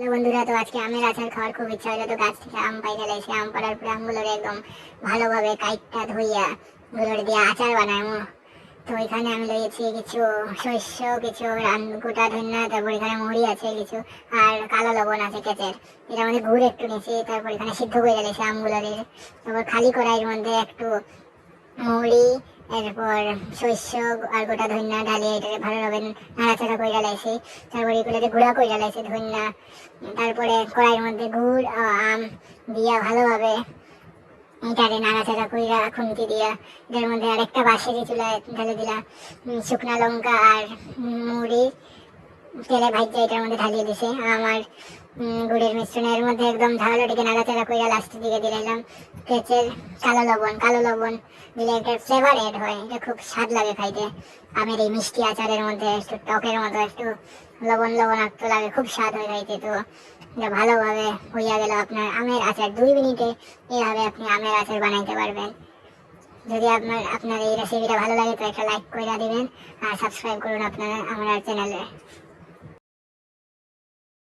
Hello বন্ধুরা, তো আজকে আমের আচার খাওয়ার খুব ইচ্ছা হলো। তো গাছ থেকে আম পাইতে লাইছে আম পাড়ার পরে আমগুলোর একদম ভালোভাবে কাইটটা ধুইয়া গুলোর দিয়ে আচার বানাবো। তো এখানে আমি লইয়েছি কিছু শস্য, কিছু গোটা ধন্যা, তারপর এখানে মুড়ি আছে, কিছু আর কালো লবণ আছে কেচের। এটার মধ্যে গুড় একটু নিয়েছি, তারপর এখানে সিদ্ধ করে রেখেছি আমগুলোর তারপর খালি কড়াইয়ের মধ্যে একটু মুড়ি এরপর শস্য, আর গোটা ধন্যা ঢালিয়ে এটাকে ভালোভাবে নাড়াচাড়া করে লাইছি তারপরে এগুলোতে গুঁড়া করে লাইছি ধন্যা। তারপরে কড়াইয়ের মধ্যে গুড় আম দিয়া ভালোভাবে এটাকে নাড়াচাড়া কইরা খুন্তি দিয়া, এটার মধ্যে আরেকটা বাঁশেরি চুলা ঢেলে দিলা শুকনা লঙ্কা আর মুড়ি তেলে ভাইজা এটার মধ্যে ঢালিয়ে দিছে, আমার গুড়ের মিশ্রণের মধ্যে একদম ঝাল ওটাকে নাড়াচাড়া কইরা লাস্টের দিকে দিলাম। কেচের কালো লবণ কালো লবণ দিলে একটা ফ্লেভার এড হয়, এটা খুব স্বাদ লাগে খাইতে। আমের এই মিষ্টি আচারের মধ্যে একটু টকের মতো, একটু লবণ লবণাক্ত লাগে, খুব স্বাদ হয় খাইতে তো। এটা ভালোভাবে হইয়া গেল আপনার আমের আচার। দুই মিনিটে এইভাবে আপনি আমের আচার বানাইতে পারবেন। যদি আপনার আপনার এই রেসিপিটা ভালো লাগে, তো একটা লাইক করে দিবেন, আর সাবস্ক্রাইব করুন আপনারা, আমার চ্যানেলে